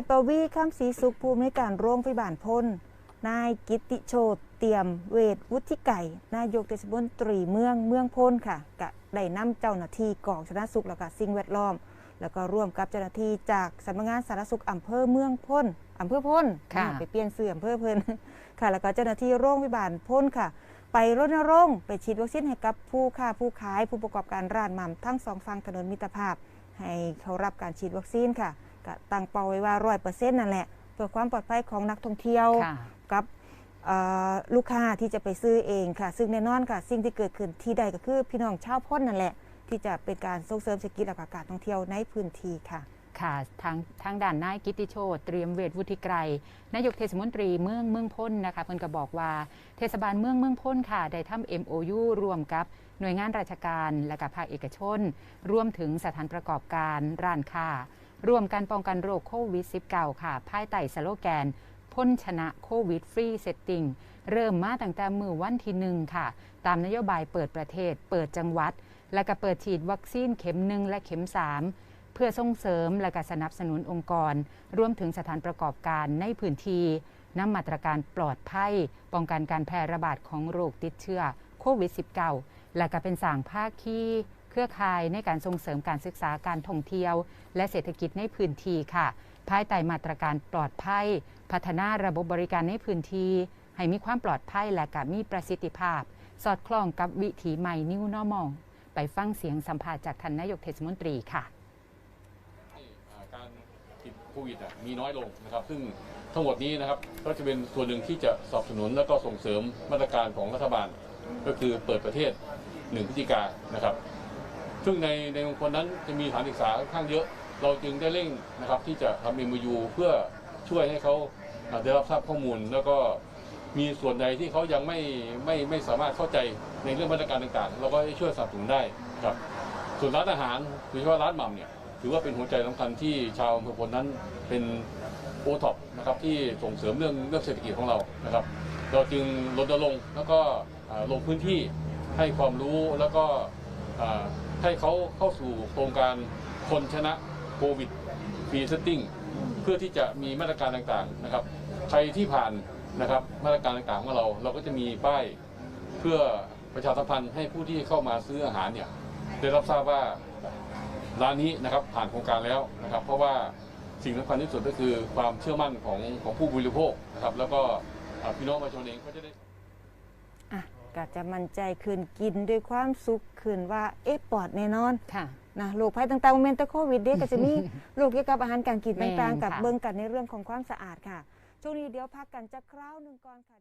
ทย์ปวีข้ามศรีสุขภูมิในวยการโรงพยาบาลพลนายกิตติโชตเตรียมเวทวุฒิไก่ นายกเทศมนตรีเมืองเมืองพลค่ะกะได้นำเจ้าหน้าที่กองชนะสุขแล้วก็สิ่งแวดล้อม แล้วก็ร่วมกับเจ้าหน้าที่จากสำนักงานสาธารณสุขอำเภอเมืองพ้นอำเภอพ้นค่ะอ่าไปเปลี่ยนเสื่ออำเภอเพิ่นค่ะ แล้วก็เจ้าหน้าที่โรงพยาบาลพ้นค่ะ ไปรณรงค์ไปฉีดวัคซีนให้กับผู้ค้าผู้ขายผู้ประกอบการร้านหม่ำทั้งสองฝั่งถนนมิตรภาพ ให้เขารับการฉีดวัคซีนค่ะ ก็ตั้งเป้าไว้ว่าร้อยเปอร์เซ็นต์นั่นแหละเพื่อความปลอดภัยของนักท่องเที่ยวค่ะกับเอ่อลูกค้าที่จะไปซื้อเองค่ะ ซึ่งแน่นอนค่ะ สิ่งที่เกิดขึ้นที่ใดก็คือพี่น้องชาวพ้นนั่นแหละ ที่จะเป็นการส่งเสริมเศรษฐกิจและก็การท่องเที่ยวในพื้นที่ค่ะค่ะทางทางด่านนายกิตติโชตเตรียมเวทวุฒิไกรนายกเทศมนตรีเมืองเมืองพ้นนะคะเพิ่นก็บอกว่าเทศบาลเมืองเมืองพ้นค่ะ ได้ทำ MOU ร่วมกับหน่วยงานราชการและกับภาคเอกชน รวมถึงสถานประกอบการร้านค้า ร่วมกันป้องกันโรคโควิด -19 ค่ะ ภายใต้สโลแกน พ้นชนะโควิดฟรีเซตติ้งเริ่มมาตั้งแต่มือวันที่หนึ่งค่ะ ตามนโยบายเปิดประเทศ เปิดจังหวัด และก็เปิดฉีดวัคซีนเข็มหนึ่งและเข็มสามเพื่อส่งเสริมและก็สนับสนุนองค์กร รวมถึงสถานประกอบการในพื้นที่นำมาตรการปลอดภัย ป้องกันการแพร่ระบาดของโรคติดเชื้อโควิด -19 และก็เป็นสางภาคี เครือข่ายในการส่งเสริมการศึกษาการท่องเที่ยว และเศรษฐกิจในพื้นที่ค่ะ ภายใต้มาตรการปลอดภัย พัฒนาระบบบริการในพื้นที่ ให้มีความปลอดภัยและก็มีประสิทธิภาพ สอดคล้องกับวิถีใหม่ New Normal ไปฟังเสียงสัมภาษณ์จากท่านนายกเทศมนตรีค่ะการติดโควิดมีน้อยลงนะครับ ซึ่งทั้งหมดนี้นะครับก็จะเป็นส่วนหนึ่งที่จะสนับสนุนและก็ส่งเสริมมาตรการของรัฐบาล ก็คือเปิดประเทศหนึ่งพฤศจิกายนนะครับ ซึ่งในในองค์กรนั้นจะมีสถานศึกษาค่อนข้างเยอะ เราจึงได้เร่งนะครับที่จะทำ MOU เพื่อช่วยให้เขาได้รับทราบข้อมูล แล้วก็มีส่วนใดที่เขายังไม่ไม่ไม่สามารถเข้าใจในเรื่องมาตรการต่างๆ เราก็ช่วยสนับสนุนได้ครับ ส่วนร้านอาหารโดยเฉพาะร้านหม่ำเนี่ยถือว่าเป็นหัวใจสำคัญที่ชาวอำเภอพลนั้นเป็นโอท็อปนะครับที่ส่งเสริมเรื่องเรื่องเศรษฐกิจของเรานะครับ เราจึงรณรงค์แล้วก็ลงพื้นที่ให้ความรู้แล้วก็ ให้เขาเข้าสู่โครงการคนชนะโควิดฟรีเซตติ้งเพื่อที่จะมีมาตรการต่างๆนะครับ ใครที่ผ่านนะครับมาตรการต่างๆของเรา เราก็จะมีป้ายเพื่อประชาสัมพันธ์ให้ผู้ที่เข้ามาซื้ออาหารเนี่ยได้รับทราบว่าร้านนี้นะครับผ่านโครงการแล้วนะครับ เพราะว่าสิ่งสำคัญที่สุดก็คือความเชื่อมั่นของของผู้บริโภคนะครับแล้วก็พี่น้องประชาชนเองก็จะได้ ก็จะมั่นใจขึ้นกินด้วยความสุขขึ้นว่าเอ๊ะปลอดแน่นอนค่ะ นะโรคภัยต่างๆโมเมนต์โควิดเด็กก็จะมีโรคเกี่ยวกับอาหารการกินแม่นต่างๆ กับค่ะเบิ่งกันในเรื่องของความสะอาดค่ะ ช่วงนี้เดี๋ยวพักกันจะคราวหนึ่งก่อนค่ะ